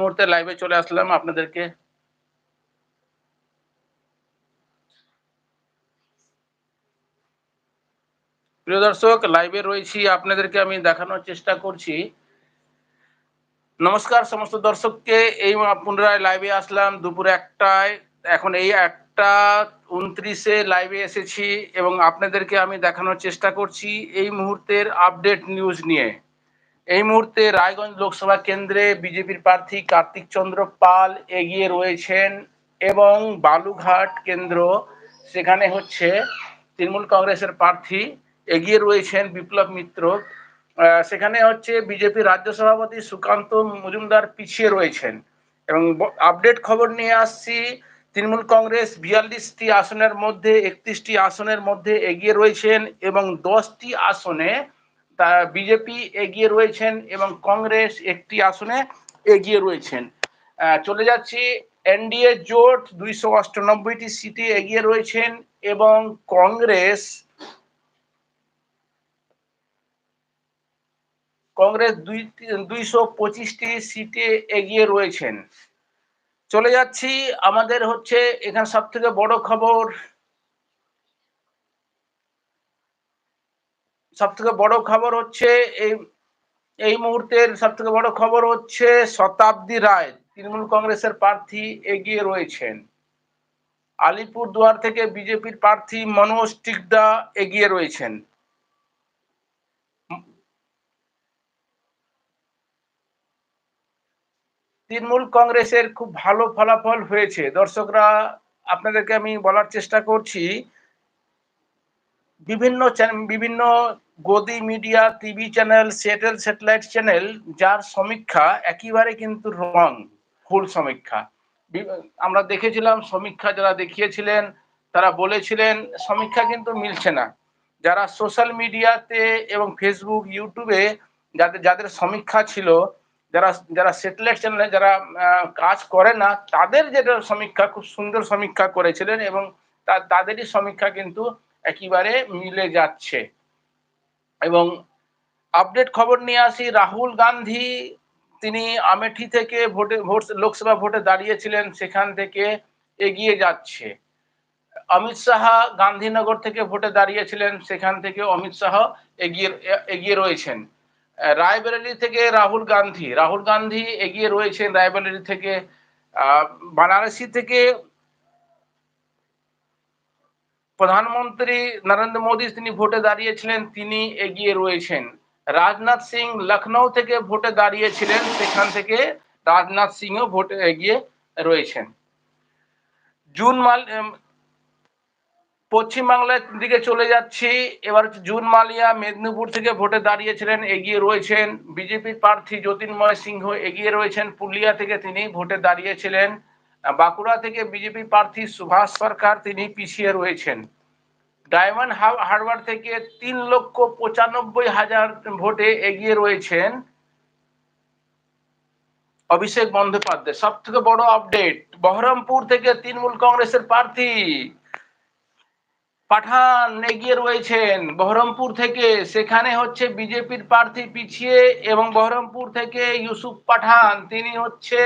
মুহূর্তে লাইভে চলে আসলাম আপনাদেরকে। প্রিয় দর্শক লাইভে রয়েছি, আপনাদেরকে আমি দেখানোর চেষ্টা করছি। নমস্কার সমস্ত দর্শককে, এই পুনরায় লাইভে আসলাম দুপুর একটায়। এখন এই একটা উনত্রিশে লাইভে এসেছি এবং আপনাদেরকে আমি দেখানোর চেষ্টা করছি এই মুহূর্তের আপডেট নিউজ নিয়ে। এই মুহূর্তে রায়গঞ্জ লোকসভা কেন্দ্রে বিজেপির প্রার্থী কার্তিক চন্দ্র পাল এগিয়ে রয়েছেন এবং বালুঘাট কেন্দ্র, সেখানে হচ্ছে তৃণমূল কংগ্রেসের প্রার্থী এগিয়ে রয়েছেন বিপ্লব মিত্র। সেখানে হচ্ছে বিজেপি রাজ্য সভাপতি সুকান্ত মজুমদার পিছিয়ে রয়েছেন। এবং আপডেট খবর নিয়ে আসছি, তৃণমূল কংগ্রেস বিয়াল্লিশটি আসনের মধ্যে একত্রিশটি আসনের মধ্যে এগিয়ে রয়েছেন এবং দশটি আসনে তা বিজেপি এগিয়ে রয়েছেন এবং কংগ্রেস একটি আসনে এগিয়ে রয়েছেন। চলে যাচ্ছি, এনডিএ জোট দুইশো অষ্টানব্বইটি সিটে এগিয়ে রয়েছেন এবং কংগ্রেস কংগ্রেস দুই, দুইশো পঁচিশটি সিটে এগিয়ে রয়েছেন। চলে যাচ্ছি, আমাদের হচ্ছে এখানে সব থেকে বড় খবর সব থেকে বড় খবর হচ্ছে এই এই মুহূর্তের সব থেকে বড় খবর হচ্ছে শতাব্দী রায়, তৃণমূল কংগ্রেসের প্রার্থী এগিয়ে রয়েছেন। আলিপুর দুয়ার থেকে বিজেপির প্রার্থী মনোজ টিকদা এগিয়ে রয়েছেন। তৃণমূল কংগ্রেসের খুব ভালো ফলাফল হয়েছে। দর্শকরা, আপনাদেরকে আমি বলার চেষ্টা করছি, বিভিন্ন বিভিন্ন গদি media, TV channel, settle satellite channel, যার সমীক্ষা একেবারে কিন্তু রং ফুল সমীক্ষা। আমরা দেখেছিলাম সমীক্ষা যারা দেখিয়েছিলেন, তারা বলেছিলেন সমীক্ষা কিন্তু মিলছে না। যারা সোশ্যাল মিডিয়াতে এবং ফেসবুক ইউটিউবে যাদের যাদের সমীক্ষা ছিল, যারা যারা স্যাটেলাইট চ্যানেলে যারা কাজ করে না, তাদের যেটা সমীক্ষা, খুব সুন্দর সমীক্ষা করেছিলেন এবং তাদেরই সমীক্ষা কিন্তু একেবারে মিলে যাচ্ছে। এবং আপডেট খবর নিয়ে আসি, রাহুল গান্ধী, তিনি আমেঠি থেকে ভোটে, ভোট, লোকসভা ভোটে দাঁড়িয়েছিলেন, সেখান থেকে এগিয়ে যাচ্ছে। অমিত শাহ গান্ধীনগর থেকে ভোটে দাঁড়িয়েছিলেন, সেখান থেকে অমিত শাহ এগিয়ে এগিয়ে রয়েছেন। রায়বেরেলি থেকে রাহুল গান্ধী রাহুল গান্ধী এগিয়ে রয়েছেন রায়বেরেলি থেকে। বানারসি থেকে প্রধানমন্ত্রী নরেন্দ্র মোদী তিনি ভোটে দাঁড়িয়েছিলেন, তিনি এগিয়ে রয়েছেন। রাজনাথ সিং লখনৌ থেকে ভোটে দাঁড়িয়েছিলেন, সেখান থেকে রাজনাথ সিংও ভোটে এগিয়ে রয়েছেন। জুন মাল পশ্চিমবাংলার দিকে চলে যাচ্ছি। এবার জুন মালিয়া, মেদিনীপুর থেকে ভোটে দাঁড়িয়েছিলেন, এগিয়ে রয়েছেন। বিজেপির প্রার্থী জ্যোতির্ময় সিংহ এগিয়ে রয়েছেন। পুরুলিয়া থেকে তিনি ভোটে দাঁড়িয়েছিলেন। বাঁকুড়া থেকে বিজেপি প্রার্থী সুভাষ সরকার তিনি পিছিয়ে রয়েছেন। ডায়মন্ড হারবার থেকে তিন লক্ষ পঁচানব্বই হাজার ভোটে এগিয়ে রয়েছেন অভিষেক বন্দ্যোপাধ্যায়। সব থেকে বড় আপডেট বহরমপুর থেকে তৃণমূল কংগ্রেসের প্রার্থী পাঠান এগিয়ে রয়েছেন। বহরমপুর থেকে সেখানে হচ্ছে বিজেপির প্রার্থী পিছিয়ে এবং বহরমপুর থেকে ইউসুফ পাঠান, তিনি হচ্ছে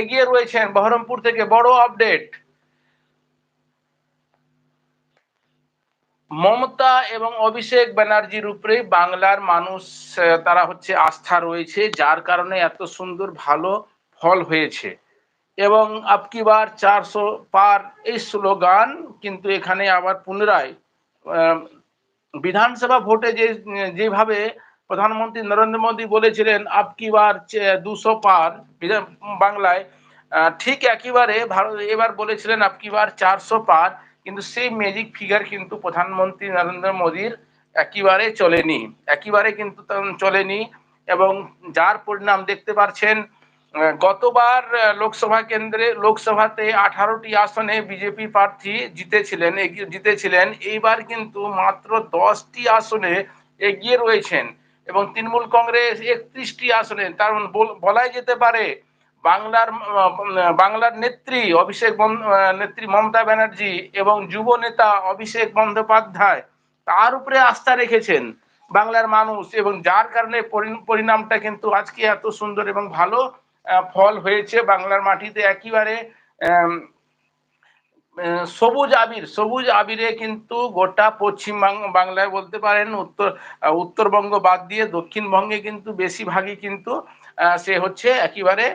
এগিয়ে রয়েছেন বহরমপুর থেকে। বড় আপডেট মমতা এবং অভিষেক ব্যানার্জির উপরে বাংলার মানুষ তারা হচ্ছে আস্থা রয়েছে, যার কারণে এত সুন্দর ভালো ফল হয়েছে। এবং আপকি বার চারশো পার এই স্লোগান কিন্তু এখানে আবার পুনরায় বিধানসভা ভোটে যে, যেভাবে প্রধানমন্ত্রী নরেন্দ্র মোদী বলেছিলেন আপকি বার দুশো পার বাংলায় ঠিক একইবারে ভারত এবার বলেছিলেন আপকি বার চারশো পার, কিন্তু সেই ম্যাজিক ফিগার কিন্তু প্রধানমন্ত্রী নরেন্দ্র মোদীর একেবারে চলেনি। একেবারে কিন্তু চলেনি এবং যার পরিণাম দেখতে পাচ্ছেন গতবার লোকসভা কেন্দ্রে, লোকসভাতে আঠারোটি আসনে বিজেপি প্রার্থী জিতেছিলেন জিতেছিলেন। এইবার কিন্তু মাত্র দশটি আসনে এগিয়ে রয়েছেন এবং তৃণমূল কংগ্রেস একত্রিশটি আসনে। তার মানে বলাই যেতে পারে বাংলার বাংলার নেত্রী অভিষেক নেত্রী মমতা ব্যানার্জি এবং যুব নেতা অভিষেক বন্দ্যোপাধ্যায় তার উপরে আস্থা রেখেছেন বাংলার মানুষ এবং যার কারণে পরিণামটা কিন্তু আজকে এত সুন্দর এবং ভালো। ফল হয়েছে বাংলার মাটিতে একেবারে সবুজ আবির, সবুজ আবিরে কিন্তু গোটা পশ্চিম বাংলায় বলতে পারেন, উত্তর উত্তরবঙ্গ বাদ দিয়ে দক্ষিণবঙ্গে কিন্তু বেশিরভাগই কিন্তু সে হচ্ছে একেবারে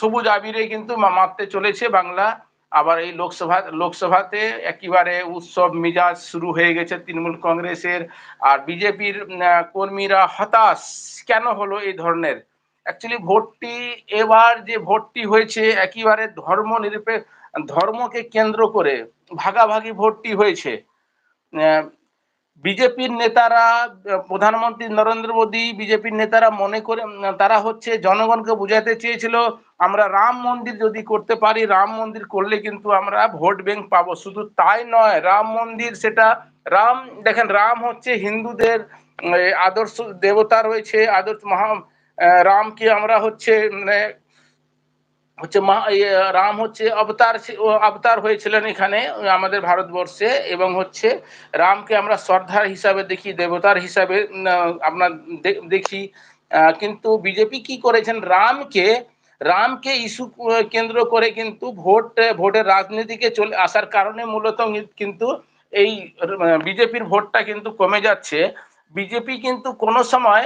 সবুজ আবিরে কিন্তু মারতে চলেছে বাংলা। আবার এই লোকসভা, লোকসভাতে একেবারে উৎসব মিজাজ শুরু হয়ে গেছে তৃণমূল কংগ্রেসের। আর বিজেপির কর্মীরা হতাশ। কেন হলো এই ধরনের? অ্যাকচুয়ালি ভোটটি এবার যে ভোটটি হয়েছে, একেবারে ধর্ম নিরপেক্ষ ধর্মকে কেন্দ্র করে ভাগাভাগি ভোটটি হয়েছে। বিজেপির নেতারা, প্রধানমন্ত্রী নরেন্দ্র মোদী, বিজেপির নেতারা মনে করে, তারা হচ্ছে জনগণকে বুঝাতে চেয়েছিল, আমরা রাম মন্দির যদি করতে পারি, রাম মন্দির করলে কিন্তু আমরা ভোট ব্যাংক পাবো। শুধু তাই নয়, রাম মন্দির সেটা, রাম, দেখেন, রাম হচ্ছে হিন্দুদের আদর্শ দেবতা রয়েছে, আদর্শ মহা রামকে আমরা হচ্ছে মানে হচ্ছে রাম হচ্ছে অবতার অবতার হয়েছিলেন এখানে, আমাদের ভারতবর্ষে, এবং হচ্ছে রামকে আমরা শ্রদ্ধার হিসাবে দেখি, দেবতার হিসাবে আপনার দেখি। কিন্তু বিজেপি কি করেছেন? রামকে রামকে ইস্যু কেন্দ্র করে কিন্তু ভোট, ভোটের রাজনীতিকে চলে আসার কারণে মূলত কিন্তু এই বিজেপির ভোটটা কিন্তু কমে যাচ্ছে। বিজেপি কিন্তু কোনো সময়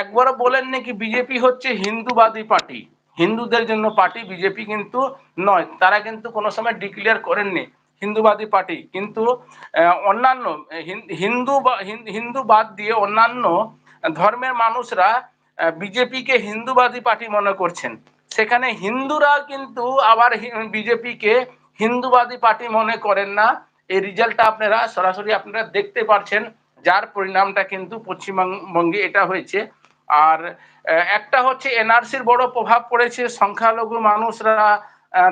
একবারও বলেন নাকি বিজেপি হচ্ছে হিন্দুবাদী পার্টি। হিন্দুদের জন্য পার্টি বিজেপি কিন্তু নয়, তারা কিন্তু কোনো সময় ডিক্লেয়ার করেননি হিন্দুবাদী পার্টি। কিন্তু অন্যান্য হিন্দু হিন্দু বাদ দিয়ে অন্যান্য ধর্মের মানুষরা বিজেপিকে হিন্দুবাদী পার্টি মনে করছেন। সেখানে হিন্দুরা কিন্তু আবার বিজেপিকে হিন্দুবাদী পার্টি মনে করেন না। এই রেজাল্টটা আপনারা সরাসরি আপনারা দেখতে পাচ্ছেন যার পরিণামটা কিন্তু পশ্চিমবঙ্গে এটা হয়েছে। আর একটা হচ্ছে এনআরসির বড় প্রভাব পড়েছে, সংখ্যালঘু মানুষরা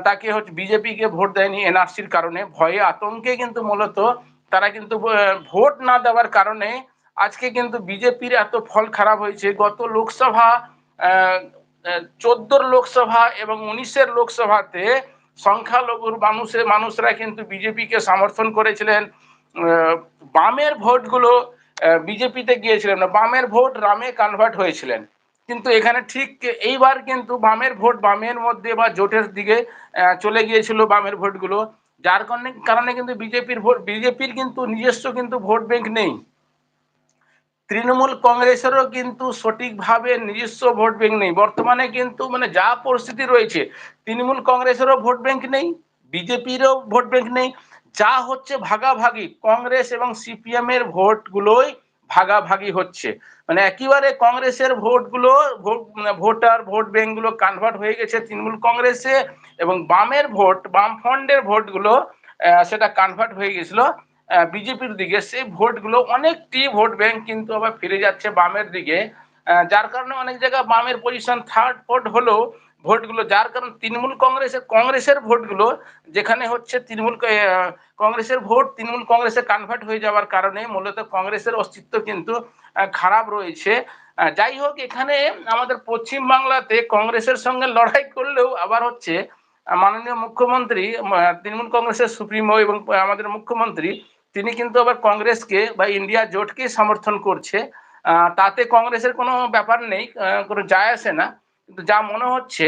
তাকে হচ্ছে বিজেপিকে ভোট দেয়নি এনআরসির কারণে। ভয়ে আতঙ্কে কিন্তু মূলত তারা কিন্তু ভোট না দেওয়ার কারণে আজকে কিন্তু বিজেপির এত ফল খারাপ হয়েছে। গত লোকসভা চোদ্দোর লোকসভা এবং উনিশের লোকসভাতে সংখ্যালঘুর মানুষের মানুষরা কিন্তু বিজেপিকে সমর্থন করেছিলেন। বামের ভোটগুলো বিজেপিতে গিয়েছিলেন না। বামের ভোট রামে কনভার্ট হয়েছিলেন। কিন্তু এখানে ঠিক এইবার কিন্তু বামের ভোট বামের মধ্যে বা জোটের দিকে চলে গিয়েছিল বামের ভোটগুলো। যার কারণে কারণে কিন্তু বিজেপির ভোট, বিজেপির কিন্তু নিজস্ব কিন্তু ভোট ব্যাংক নেই। তৃণমূল কংগ্রেসেরও কিন্তু সঠিকভাবে নিজস্ব ভোট ব্যাংক নেই। বর্তমানে কিন্তু মানে যা পরিস্থিতি রয়েছে, তৃণমূল কংগ্রেসেরও ভোট ব্যাংক নেই, বিজেপিরও ভোট ব্যাংক নেই যা হচ্ছে ভাগাভাগি। কংগ্রেস এবং সিপিএম এর ভোটগুলোই ভাগাভাগি হচ্ছে। মানে একেবারে কংগ্রেসের ভোটগুলো মানে ভোটার, ভোট ব্যাংকগুলো কনভার্ট হয়ে গেছে তৃণমূল কংগ্রেসে এবং বামের ভোট, বাম ফন্ডের ভোটগুলো সেটা কনভার্ট হয়ে গেছিল বিজেপির দিকে। সেই ভোটগুলো অনেকটি ভোট ব্যাংক কিন্তু আবার ফিরে যাচ্ছে বামের দিকে। যার কারণে অনেক জায়গায় বামের পজিশন থার্ড ভোট হলেও ভোটগুলো, যার কারণ তৃণমূল কংগ্রেসের কংগ্রেসের ভোটগুলো যেখানে হচ্ছে তৃণমূল কংগ্রেসের ভোট তৃণমূল কংগ্রেসে কনভার্ট হয়ে যাওয়ার কারণে মূলত কংগ্রেসের অস্তিত্ব কিন্তু খারাপ রয়েছে। যাই হোক, এখানে আমাদের পশ্চিম বাংলাতে কংগ্রেসের সঙ্গে লড়াই করলেও আবার হচ্ছে মাননীয় মুখ্যমন্ত্রী তৃণমূল কংগ্রেসের সুপ্রিমো এবং আমাদের মুখ্যমন্ত্রী, তিনি কিন্তু আবার কংগ্রেসকে বা ইন্ডিয়া জোটকে সমর্থন করছে। তাতে কংগ্রেসের কোনো ব্যাপার নেই কোনো যায় আসে না। কিন্তু যা মনে হচ্ছে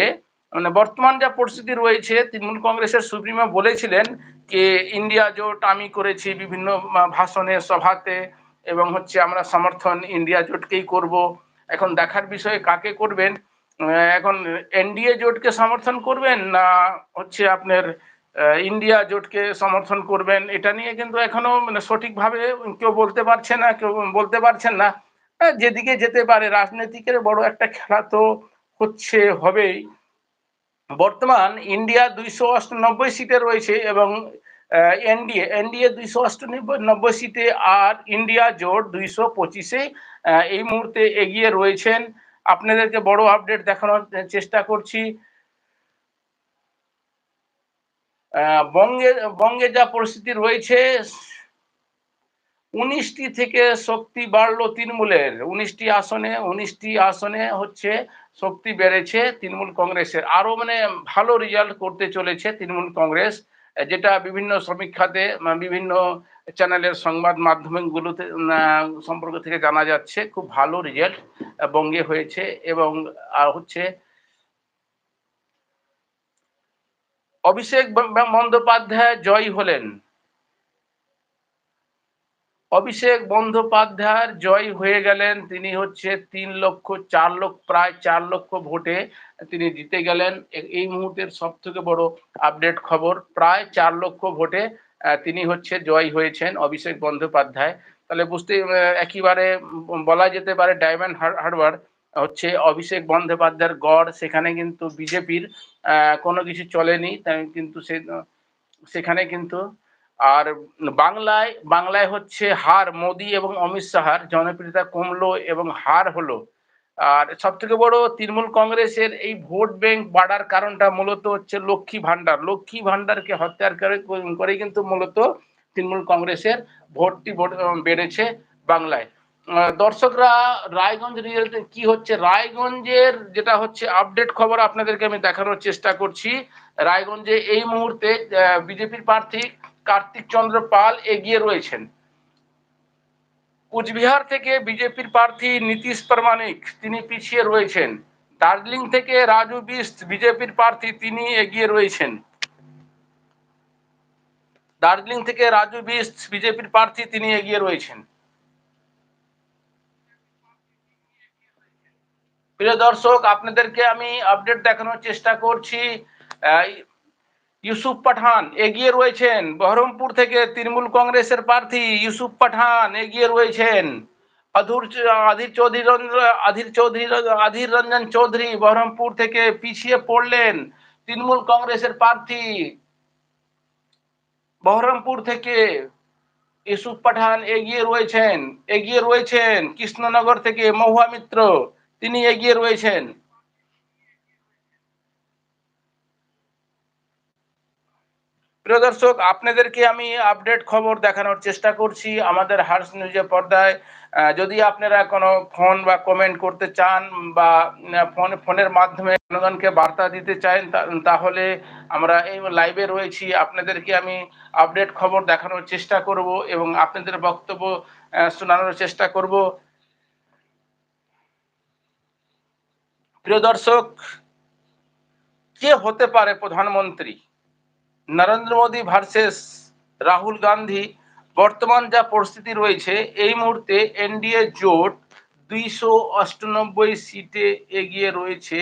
মানে বর্তমান যা পরিস্থিতি রয়েছে, তৃণমূল কংগ্রেসের সুপ্রিমো বলেছিলেন যে ইন্ডিয়া জোট আমি করেছি বিভিন্ন ভাষণে, সভাতে, এবং হচ্ছে আমরা সমর্থন ইন্ডিয়া জোটকেই করব। এখন দেখার বিষয়ে কাকে করবেন? এখন এনডিএ জোটকে সমর্থন করবেন না হচ্ছে আপনার ইন্ডিয়া জোটকে সমর্থন করবেন? এটা নিয়ে কিন্তু এখনও মানে সঠিকভাবে কেউ বলতে পারছে না, কেউ বলতে পারছেন না। যেদিকে যেতে পারে, রাজনীতিকের বড় একটা খেলা তো হচ্ছে হবেই। বর্তমান ইন্ডিয়া দুইশো অষ্টানব্বই সিটে রয়েছে এবং এনডিএ এনডিএ দুইশো অষ্টানব্বই সিটে আর ইন্ডিয়া জোট দুইশো পঁচিশে এই মুহূর্তে এগিয়ে রয়েছেন। আপনাদেরকে বড় আপডেট দেখানোর চেষ্টা করছি। বঙ্গে বঙ্গে যা পরিস্থিতি রয়েছে, উনিশটি থেকে শক্তি বাড়লো তৃণমূলের। উনিশটি আসনে উনিশটি আসনে হচ্ছে শক্তি বেড়েছে তৃণমূল কংগ্রেসের। আরও মানে ভালো রেজাল্ট করতে চলেছে তৃণমূল কংগ্রেস, যেটা বিভিন্ন সমীক্ষাতে মানে বিভিন্ন চ্যানেলের সংবাদ মাধ্যমগুলোতে সম্পর্ক থেকে জানা যাচ্ছে, খুব ভালো রেজাল্ট বঙ্গে হয়েছে এবং হচ্ছে অভিষেক বন্দ্যোপাধ্যায় জয় হলেন। অভিষেক বন্দ্যোপাধ্যায় জয় হয়ে গেলেন। তিনি হচ্ছে তিন লক্ষ, চার লক্ষ, প্রায় চার লক্ষ ভোটে তিনি জিতে গেলেন। এই মুহূর্তের সব থেকে বড় আপডেট খবর, প্রায় চার লক্ষ ভোটে তিনি হচ্ছে জয় হয়েছেন অভিষেক বন্দ্যোপাধ্যায়। তাহলে বুঝতে একেবারে বলা যেতে পারে ডায়মন্ড হারবার হচ্ছে অভিষেক বন্দ্যোপাধ্যায়ের গড়। সেখানে কিন্তু বিজেপির কোনো কিছু চলেনি কিন্তু সে, সেখানে কিন্তু আর বাংলায় বাংলায় হচ্ছে হার মোদি এবং অমিত শাহার জনপ্রিয়তা কমলো এবং হার হলো। আর সব থেকে বড় তৃণমূল কংগ্রেসের এই ভোট ব্যাংক বাড়ার কারণটা মূলত হচ্ছে লক্ষ্মী ভান্ডার লক্ষ্মী ভান্ডারকে হত্যার করে কিন্তু মূলত তৃণমূল কংগ্রেসের ভোটটি বেড়েছে বাংলায়। দর্শকরা, রায়গঞ্জ রিজাল্ট কি হচ্ছে? রায়গঞ্জের যেটা হচ্ছে আপডেট খবর আপনাদেরকে আমি দেখানোর চেষ্টা করছি। রায়গঞ্জে এই মুহূর্তে বিজেপির প্রার্থী কার্তিক চন্দ্র পাল এগিয়ে রয়েছেন। কুচবিহার থেকে বিজেপির প্রার্থী নীতিশ প্রামাণিক তিনি পিছিয়ে রয়েছেন। দার্জিলিং থেকে রাজু বিস্ট বিজেপির প্রার্থী তিনি এগিয়ে রয়েছেন। দার্জিলিং থেকে রাজু বিস্ট বিজেপির প্রার্থী তিনি এগিয়ে রয়েছেন। প্রিয় দর্শক, আপনাদেরকে আমি আপডেট দেখানোর চেষ্টা করছি। ইউসুফ পাঠান, এগিয়ে রয়েছেন। বহরমপুর থেকে তৃণমূল কংগ্রেসের প্রার্থী ইউসুফ পাঠান, এগিয়ে রয়েছেন। অধুর আধীর চৌধুরী আধীর চৌধুরী আধীর রঞ্জন চৌধুরী বহরমপুর থেকে পিছিয়ে পড়লেন তৃণমূল কংগ্রেসের প্রার্থী। বহরমপুর থেকে ইউসুফ পাঠান এগিয়ে রয়েছেন এগিয়ে রয়েছেন। কৃষ্ণনগর থেকে মহুয়া মিত্র, তিনি এগিয়ে রয়েছেন। প্রিয় দর্শক, আপনাদেরকে আমি আপডেট খবর দেখানোর চেষ্টা করছি আমাদের হার্স নিউজের পর্দায়। যদি আপনারা কোনো ফোন বা কমেন্ট করতে চান বা ফোন ফোনের মাধ্যমে জনগণকে বার্তা দিতে চান তাহলে আমরা এই লাইভে রয়েছি। আপনাদেরকে আমি আপডেট খবর দেখানোর চেষ্টা করব এবং আপনাদের বক্তব্য শোনানোর চেষ্টা করব। প্রিয় দর্শক, কে হতে পারে প্রধানমন্ত্রী? নরেন্দ্র মোদী ভার্সেস রাহুল গান্ধী। বর্তমান যা পরিস্থিতি রয়েছে, এই মুহূর্তে এনডিএ জোট দুইশো অষ্টানব্বই সিটে এগিয়ে রয়েছে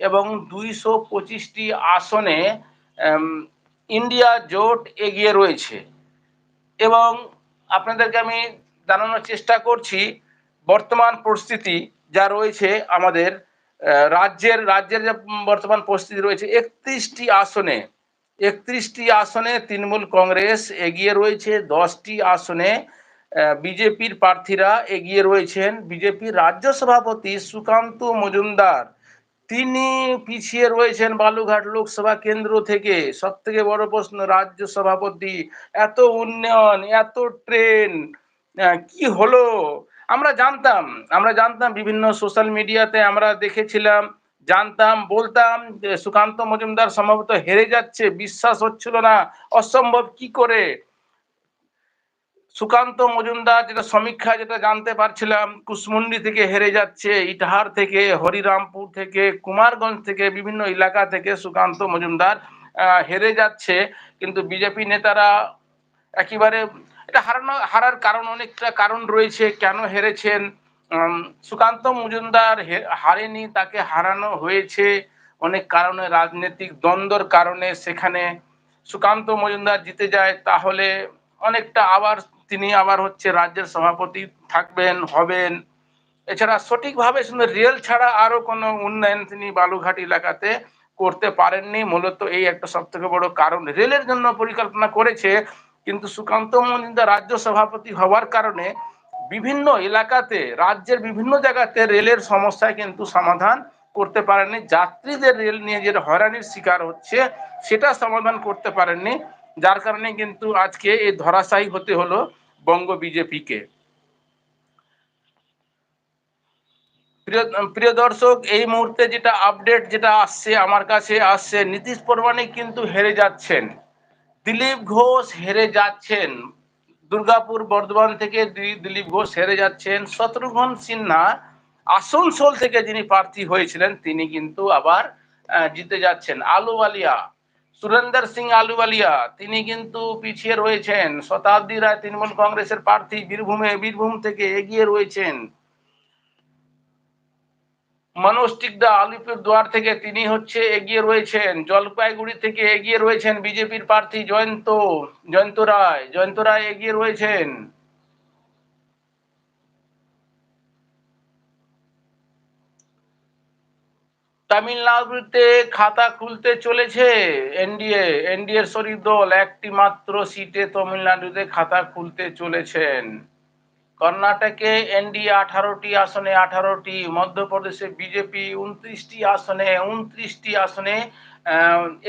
এবং দুইশো পঁচিশটি আসনে ইন্ডিয়া জোট এগিয়ে রয়েছে। এবং আপনাদেরকে আমি জানানোর চেষ্টা করছি, বর্তমান পরিস্থিতি যা রয়েছে আমাদের রাজ্যের রাজ্যের যে বর্তমান পরিস্থিতি রয়েছে, একত্রিশটি আসনে একত্রিশটি আসনে তৃণমূল কংগ্রেস এগিয়ে রয়েছে, দশটি আসনে বিজেপির প্রার্থীরা এগিয়ে রয়েছেন। বিজেপির রাজ্য সভাপতি সুকান্ত মজুমদার, তিনি পিছিয়ে রয়েছেন বালুঘাট লোকসভা কেন্দ্র থেকে। সব থেকে বড় প্রশ্ন, রাজ্য সভাপতি, এত উন্নয়ন, এত ট্রেন কি হলো? আমরা জানতাম আমরা জানতাম বিভিন্ন সোশ্যাল মিডিয়াতে আমরা দেখেছিলাম জানতাম, বলতাম যে সুকান্ত মজুমদার সম্ভবত হেরে যাচ্ছে, বিশ্বাস হচ্ছিল না, অসম্ভব কি করে? সুকান্ত মজুমদার যেটা সমীক্ষা, যেটা জানতে পারছিলাম কুসমুন্ডি থেকে হেরে যাচ্ছে, ইটাহার থেকে, হরিরামপুর থেকে, কুমারগঞ্জ থেকে, বিভিন্ন এলাকা থেকে সুকান্ত মজুমদার হেরে যাচ্ছে। কিন্তু বিজেপি নেতারা একেবারে এটা হারানো, হারার কারণ অনেকটা কারণ রয়েছে, কেন হেরেছেন? সুকান্ত মজুমদার হারেনি, তাকে হারানো হয়েছে অনেক কারণে, রাজনৈতিক দ্বন্দ্বর কারণে। সেখানে সুকান্ত মজুমদার জিতে যায়, তাহলে অনেকটা আবার তিনি আবার হচ্ছে রাজ্যের সভাপতি থাকবেন, হবেন। এছাড়া সঠিকভাবে শুধু রেল ছাড়া আরও কোনো উন্নয়ন তিনি বালুঘাট এলাকাতে করতে পারেননি। মূলত এই একটা সব থেকে বড় কারণ। রেলের জন্য পরিকল্পনা করেছে, কিন্তু সুকান্ত মজুমদার রাজ্য সভাপতি হওয়ার কারণে বিভিন্ন এলাকাতে, রাজ্যের বিভিন্ন জায়গাতে রেলের সমস্যায় কিন্তু সমাধান করতে পারেননি। যাত্রীদের রেল নিয়ে যে হয়রানির শিকার হচ্ছে, সেটা সমাধান করতে পারেননি। যার কারণে কিন্তু আজকে এই ধরাশায়ী হতে হলো বঙ্গ বিজেপিকে। প্রিয় দর্শক, এই মুহূর্তে যেটা আপডেট যেটা আসছে, আমার কাছে আসছে, নীতিশ পরমাণিক কিন্তু হেরে যাচ্ছেন। দিলীপ ঘোষ হেরে যাচ্ছেন। দুর্গাপুর বর্ধমান থেকে দিলীপ ঘোষ হেরে যাচ্ছেন শত্রুঘ্ন সিনহা। আসানসোল থেকে যিনি প্রার্থী হয়েছিলেন, তিনি কিন্তু আবার জিতে যাচ্ছেন। আলুওয়ালিয়া, সুরেন্দর সিং আলুওয়ালিয়া, তিনি কিন্তু পিছিয়ে রয়েছেন। শতাব্দী রায় তৃণমূল কংগ্রেসের প্রার্থী, বীরভূমে, বীরভূম থেকে এগিয়ে রয়েছেন। মনোজ টিকদা আলিপুর দুয়ার থেকে তিনি হচ্ছে এগিয়ে রয়েছেন। জলপাইগুড়ি থেকে এগিয়ে রয়েছেন বিজেপির প্রার্থী জয়ন্ত জয়ন্ত রায়। জয়ন্ত রায় এগিয়ে রয়েছেন। তামিলনাড়ুতে খাতা খুলতে চলেছে এনডিএ। এনডিএ শরীর দল একটি মাত্র সিটে তামিলনাড়ুতে খাতা খুলতে চলেছেন। কর্ণাটকে এনডিএ আঠারোটি আসনে আঠারোটি, মধ্যপ্রদেশে বিজেপি উনত্রিশটি আসনে উনত্রিশটি আসনে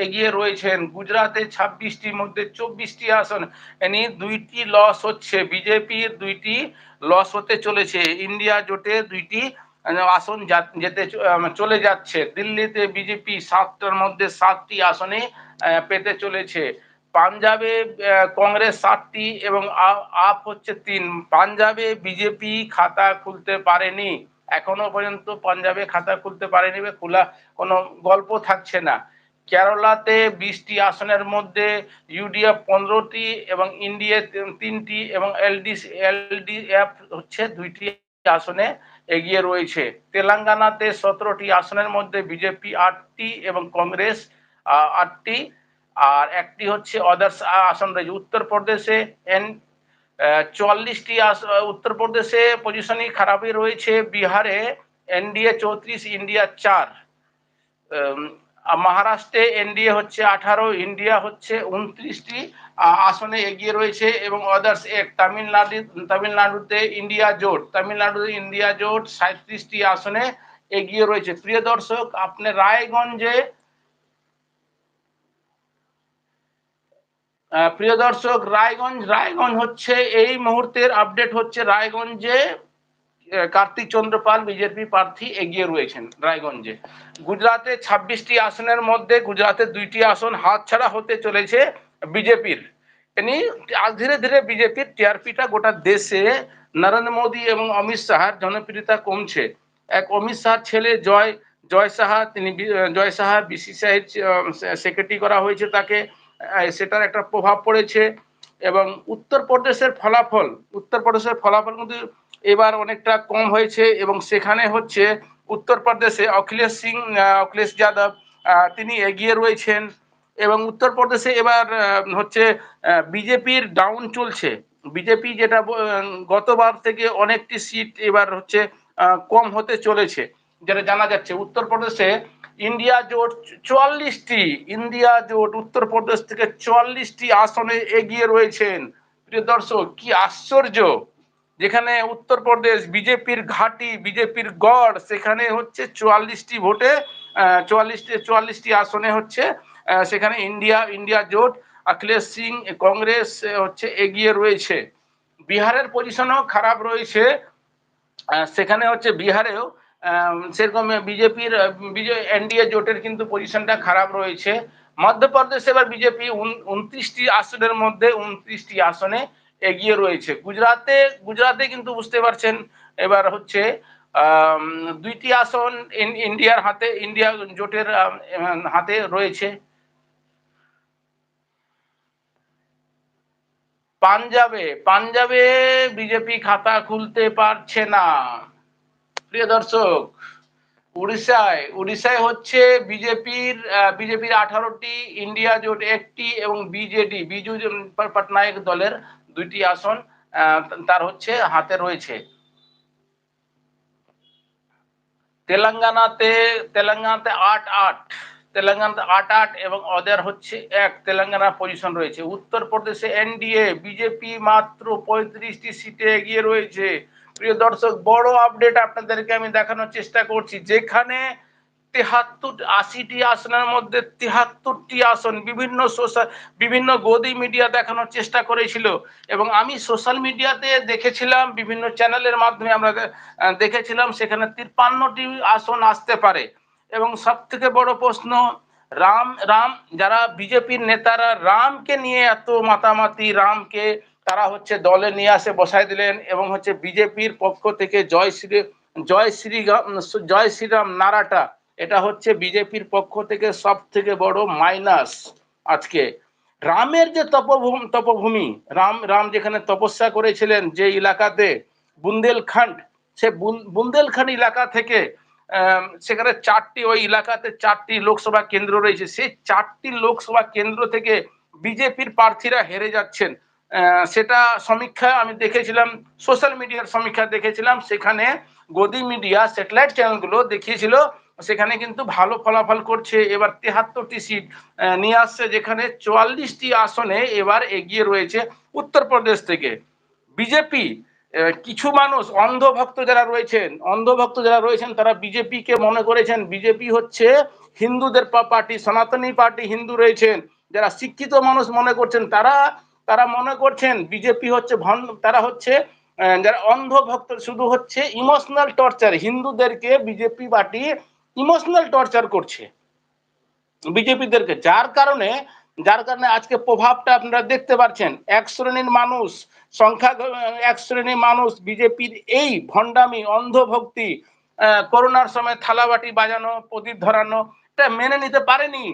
এগিয়ে রয়েছেন। গুজরাটে ছাব্বিশটির মধ্যে চব্বিশটি আসন। এনি দুইটি লস হচ্ছে। বিজেপির দুইটি লস হতে চলেছে। ইন্ডিয়া জোটে দুইটি আসন যেতে চলে যাচ্ছে। দিল্লিতে বিজেপি সাতটার মধ্যে সাতটি আসনে পেতে চলেছে। পাঞ্জাবে কংগ্রেস সাতটি এবং আপ হচ্ছে তিন। পাঞ্জাবে বিজেপি খাতা খুলতে পারেনি। এখনও পর্যন্ত পাঞ্জাবে খাতা খুলতে পারেনি বা খোলা কোনো গল্প থাকছে না। কেরালাতে বিশটি আসনের মধ্যে ইউডিএফ পনেরোটি এবং ইন্ডিয়া তিনটি এবং এলডি এলডিএফ হচ্ছে দুইটি আসনে এগিয়ে রয়েছে। তেলেঙ্গানাতে সতেরোটি আসনের মধ্যে বিজেপি আটটি এবং কংগ্রেস আটটি। আর একটি হচ্ছে অদার্স আসন রয়েছে। উত্তরপ্রদেশে এন চুয়াল্লিশটি উত্তরপ্রদেশে পজিশনই খারাপই রয়েছে। বিহারে এনডিএ চৌত্রিশ, ইন্ডিয়া চার। মহারাষ্ট্রে এনডিএ হচ্ছে আঠারো, ইন্ডিয়া হচ্ছে উনত্রিশটি আসনে এগিয়ে রয়েছে এবং আদার্স এক। তামিলনাড়ু, তামিলনাড়ুতে ইন্ডিয়া জোট, তামিলনাড়ুতে ইন্ডিয়া জোট সাঁত্রিশটি আসনে এগিয়ে রয়েছে। প্রিয় দর্শক, আপনি রায়গঞ্জে প্রিয় দর্শক, রায়গঞ্জ রায়গঞ্জ হচ্ছে এই মুহূর্তের আপডেট হচ্ছে রায়গঞ্জে কার্তিক চন্দ্রপাল, বিজেপি প্রার্থী এগিয়ে রয়েছেন রায়গঞ্জে। গুজরাটে ছাব্বিশটি আসনের মধ্যে গুজরাটের দুইটি আসন হাতছাড়া হতে চলেছে বিজেপির। এনি ধীরে ধীরে বিজেপির টিআরপিটা গোটা দেশে নরেন্দ্র মোদী এবং অমিত শাহার জনপ্রিয়তা কমছে। এক অমিত শাহার ছেলে জয় জয় সাহা, তিনি জয় সাহা বিসিসিআই সেক্রেটারি করা হয়েছে তাকে। সেটার একটা প্রভাব পড়েছে এবং উত্তরপ্রদেশের ফলাফল উত্তরপ্রদেশের ফলাফল কিন্তু এবার অনেকটা কম হয়েছে এবং সেখানে হচ্ছে উত্তরপ্রদেশে অখিলেশ সিং অখিলেশ যাদব তিনি এগিয়ে রয়েছেন এবং উত্তরপ্রদেশে এবার হচ্ছে বিজেপির ডাউন চলছে। বিজেপি যেটা গতবার থেকে অনেকটি সিট এবার হচ্ছে কম হতে চলেছে, যেটা জানা যাচ্ছে। উত্তরপ্রদেশে ইন্ডিয়া জোট চুয়াল্লিশটি, ইন্ডিয়া জোট উত্তরপ্রদেশ থেকে চুয়াল্লিশটি আসনে এগিয়ে রয়েছেন। প্রিয় দর্শক, কি আশ্চর্য! যেখানে উত্তরপ্রদেশ, বিজেপির ঘাটি, বিজেপির গড়, সেখানে হচ্ছে চুয়াল্লিশটি ভোটে চুয়াল্লিশটি চুয়াল্লিশটি আসনে হচ্ছে সেখানে ইন্ডিয়া ইন্ডিয়া জোট, অখিলেশ সিং, কংগ্রেস হচ্ছে এগিয়ে রয়েছে। বিহারের পজিশনও খারাপ রয়েছে। সেখানে হচ্ছে বিহারেও সেরকম বিজেপির এনডিএ জোটের কিন্তু পজিশনটা খারাপ রয়েছে। মধ্যপ্রদেশে এবার বিজেপি উনত্রিশটি আসনের মধ্যে উনত্রিশটি আসনে এগিয়ে রয়েছে। গুজরাতে গুজরাতে কিন্তু বুঝতে পারছেন, এবার হচ্ছে দুইটি আসন ইন্ডিয়ার হাতে, ইন্ডিয়া জোটের হাতে রয়েছে। পাঞ্জাবে পাঞ্জাবে বিজেপি খাতা খুলতে পারছে না। প্রিয় দর্শক, উড়িষ্যায় উড়িষ্যায় হচ্ছে বিজেপির বিজেপির আঠারোটি, ইন্ডিয়া জোট একটি এবং বিজেডি, বিজু পটনায়ক দলের দুইটি আসন তার হচ্ছে হাতে রয়েছে। তেলেঙ্গানাতে তেলেঙ্গানাতে আট আট, তেলেঙ্গানাতে আট আট এবং অদের হচ্ছে এক তেলেঙ্গানা পজিশন রয়েছে। উত্তরপ্রদেশে এনডিএ, বিজেপি মাত্র পঁয়ত্রিশটি সিটে এগিয়ে রয়েছে। প্রিয় দর্শক, বড় আপডেট আপনাদেরকে আমি দেখানোর চেষ্টা করছি। যেখানে তেহাত্তর, আশিটি আসনের মধ্যে তেহাত্তরটি আসন বিভিন্ন সোশ্যাল, বিভিন্ন গদি মিডিয়া দেখানোর চেষ্টা করেছিল। এবং আমি সোশ্যাল মিডিয়াতে দেখেছিলাম, বিভিন্ন চ্যানেলের মাধ্যমে আমরা দেখেছিলাম, সেখানে তিপ্পান্নটি আসন আসতে পারে। এবং সব থেকে বড় প্রশ্ন, রাম রাম, যারা বিজেপির নেতারা, রামকে নিয়ে এত মাতামাতি, রামকে তারা হচ্ছে দলে নিয়ে আসে বসাই দিলেন এবং হচ্ছে বিজেপির পক্ষ থেকে জয় শ্রী জয় শ্রী জয় শ্রীরাম নারাটা, এটা হচ্ছে বিজেপির পক্ষ থেকে সব থেকে বড় মাইনাস আজকে। রামের যে তপভূমি তপভূমি, রাম রাম যেখানে তপস্যা করেছিলেন যে এলাকাতে বুন্দেলখান্ড সে বুন- বুন্দেলখান্ড এলাকা থেকে সেখানে চারটি, ওই এলাকাতে চারটি লোকসভা কেন্দ্র রয়েছে। সেই চারটি লোকসভা কেন্দ্র থেকে বিজেপির প্রার্থীরা হেরে যাচ্ছেন। সেটা সমীক্ষা আমি দেখেছিলাম সোশ্যাল মিডিয়ার সমীক্ষা দেখেছিলাম, সেখানে গদি মিডিয়া স্যাটেলাইট চ্যানেলগুলো দেখিয়েছিল, সেখানে কিন্তু ভালো ফলাফল করছে। এবার তেহাত্তরটি সিট নিয়ে আসছে, যেখানে চুয়াল্লিশটি আসনে এবার এগিয়ে রয়েছে উত্তরপ্রদেশ থেকে। বিজেপি কিছু মানুষ, অন্ধভক্ত যারা রয়েছেন, অন্ধভক্ত যারা রয়েছেন, তারা বিজেপিকে মনে করেছেন। বিজেপি হচ্ছে হিন্দুদের পার্টি, সনাতনী পার্টি হিন্দু রয়েছেন। যারা শিক্ষিত মানুষ মনে করছেন, তারা তারা মনে করছেন বিজেপি হচ্ছে তারা হচ্ছে যারা অন্ধভক্ত, শুধু হচ্ছে ইমোশনাল টর্চার হিন্দুদেরকে বিজেপি পার্টি ইমোশনাল টর্চার করছে। বিজেপিদেরকে, যার কারণে যার কারণে আজকে প্রভাবটা আপনারা দেখতে পাচ্ছেন, এক শ্রেণির মানুষ, সংখ্যা এক শ্রেণির মানুষ বিজেপির এই ভণ্ডামি, অন্ধভক্তি করোনার সময় থালাবাটি বাজানো, প্রদীপ ধরানো, এটা মেনে নিতে পারেনি।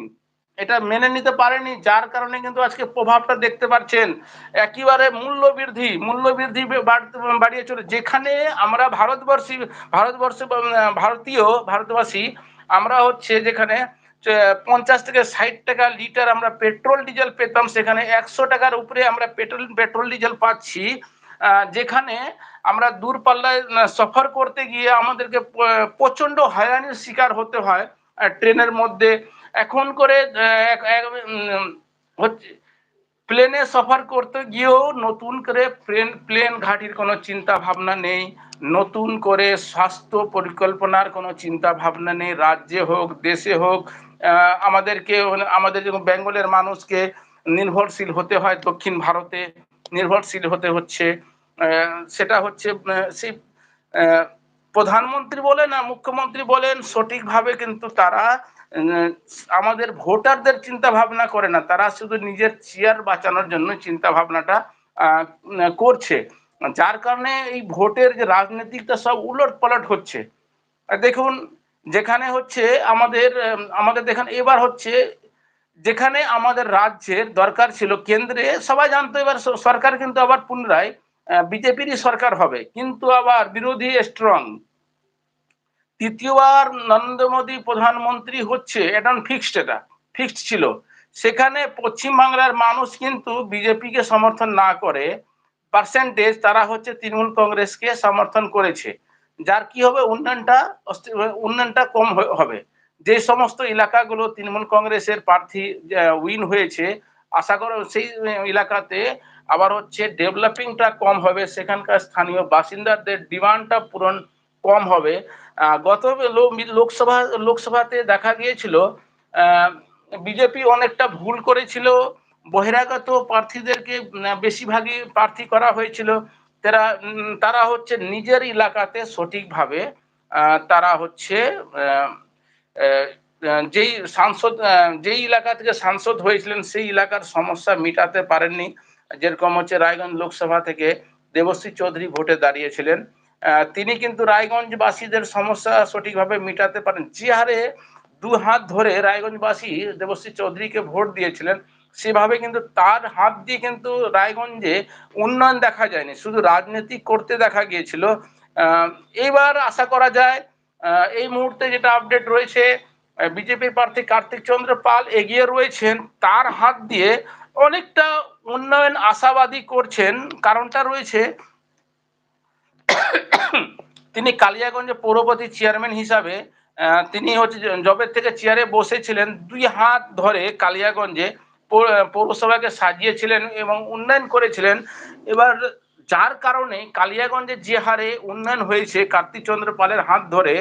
এটা মেনে নিতে পারেনি, যার কারণে কিন্তু আজকে প্রভাবটা দেখতে পাচ্ছেন। একেবারে মূল্য বৃদ্ধি মূল্য বৃদ্ধি বাড়িয়ে চলে যেখানে আমরা ভারতবর্ষী, ভারতবর্ষ, ভারতীয়, ভারতবাসী, আমরা হচ্ছে যেখানে পঞ্চাশ থেকে ষাট টাকা লিটার আমরা পেট্রোল, ডিজেল পেতাম, সেখানে একশো টাকার উপরে আমরা পেট্রোল পেট্রোল, ডিজেল পাচ্ছি। যেখানে আমরা দূরপাল্লায় সফর করতে গিয়ে আমাদেরকে প- প্রচণ্ড হয়রানির শিকার হতে হয় ট্রেনের মধ্যে। এখন করে হচ্ছে প্লেনে সফর করতে গিয়েও নতুন করে প্লেন প্লেন ঘাটির কোনো চিন্তা ভাবনা নেই, নতুন করে স্বাস্থ্য পরিকল্পনার কোনো চিন্তা ভাবনা নেই, রাজ্যে হোক, দেশে হোক আমাদেরকে, আমাদের যেমন বেঙ্গলের মানুষকে নির্ভরশীল হতে হয় দক্ষিণ ভারতে, নির্ভরশীল হতে হচ্ছে সেটা হচ্ছে সেই প্রধানমন্ত্রী বলেন আর মুখ্যমন্ত্রী বলেন, সঠিকভাবে কিন্তু তারা আমাদের ভোটারদের চিন্তা ভাবনা করে না, তারা শুধু নিজের চেয়ার বাঁচানোর জন্য চিন্তা ভাবনাটা করছে। যার কারণে এই ভোটের যে রাজনীতিকটা সব উলট পালট হচ্ছে দেখুন, যেখানে হচ্ছে আমাদের আমাদের দেখেন, এবার হচ্ছে যেখানে আমাদের রাজ্যের দরকার ছিল কেন্দ্রে, সবাই জানতো এবার সরকার কিন্তু আবার পুনরায় বিজেপিরই সরকার হবে। কিন্তু আবার বিরোধী স্ট্রং তৃতীয়বার নরেন্দ্র মোদী প্রধানমন্ত্রী হচ্ছে, এটা ফিক্সড এটা ফিক্সড ছিল। সেখানে পশ্চিমবাংলার মানুষ কিন্তু বিজেপিকে সমর্থন না করে পার্সেন্টেজ তারা হচ্ছে তৃণমূল কংগ্রেসকে সমর্থন করেছে। যার কি হবে, উন্নয়নটা উন্নয়নটা কম হবে। যে সমস্ত এলাকাগুলো তৃণমূল কংগ্রেসের প্রার্থী উইন হয়েছে, আশা করো সেই এলাকাতে আবার হচ্ছে ডেভেলপিংটা কম হবে। সেখানকার স্থানীয় বাসিন্দাদের ডিমান্ডটা পূরণ কম হবে। গত লোকসভা, লোকসভাতে দেখা গিয়েছিল বিজেপি অনেকটা ভুল করেছিল, বহিরাগত প্রার্থীদেরকে বেশিরভাগই প্রার্থী করা হয়েছিল, তারা তারা হচ্ছে নিজের এলাকাতে সঠিকভাবে তারা হচ্ছে যেই সাংসদ যেই এলাকা থেকে সাংসদ হয়েছিলেন, সেই এলাকার সমস্যা মিটাতে পারেননি। যেরকম হচ্ছে রায়গঞ্জ লোকসভা থেকে দেবশ্রী চৌধুরী ভোটে দাঁড়িয়েছিলেন। তিনি কিন্তু রায়গঞ্জবাসীদের সমস্যা সঠিকভাবে মিটাতে পারেন। যে হারে দু হাত ধরে রায়গঞ্জবাসী দেবশ্রী চৌধুরীকে ভোট দিয়েছিলেন। সেভাবে কিন্তু তার হাত দিয়ে কিন্তু রায়গঞ্জে উন্নয়ন দেখা যায়নি। শুধু রাজনীতি করতে দেখা গিয়েছিল। এইবার আশা করা যায় এই মুহূর্তে যেটা আপডেট রয়েছে বিজেপির প্রার্থী কার্তিক চন্দ্র পাল এগিয়ে রয়েছেন। তার হাত দিয়ে অনেকটা উন্নয়ন আশাবাদী করছেন। কারণটা রয়েছে তিনি কালিয়াগঞ্জে পৌরপতি চেয়ারম্যান হিসাবে তিনি হচ্ছে জবের থেকে চেয়ারে বসেছিলেন, দুই হাত ধরে কালিয়াগঞ্জে পৌরসভাকে সাজিয়েছিলেন এবং উন্নয়ন করেছিলেন। এবার যার কারণে কালিয়াগঞ্জে যে হারে উন্নয়ন হয়েছে কার্তিক চন্দ্র পালের হাত ধরে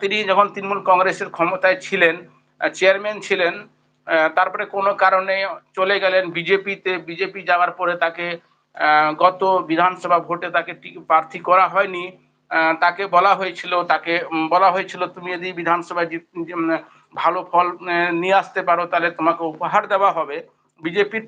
তিনি যখন তৃণমূল কংগ্রেসের ক্ষমতায় ছিলেন চেয়ারম্যান ছিলেন তারপরে কোনো কারণে চলে গেলেন, বিজেপিতে, বিজেপি যাওয়ার পরে তাকে গত বিধানসভা ভোটে তাকে প্রার্থী করা হয়নি। তাকে বলা হয়েছিল, তাকে বলা হয়েছিল, তুমি যদি বিধানসভায় ভালো ফল নিয়ে আসতে পারো, তাহলে তোমাকে উপহার দেওয়া হবে। বিজেপির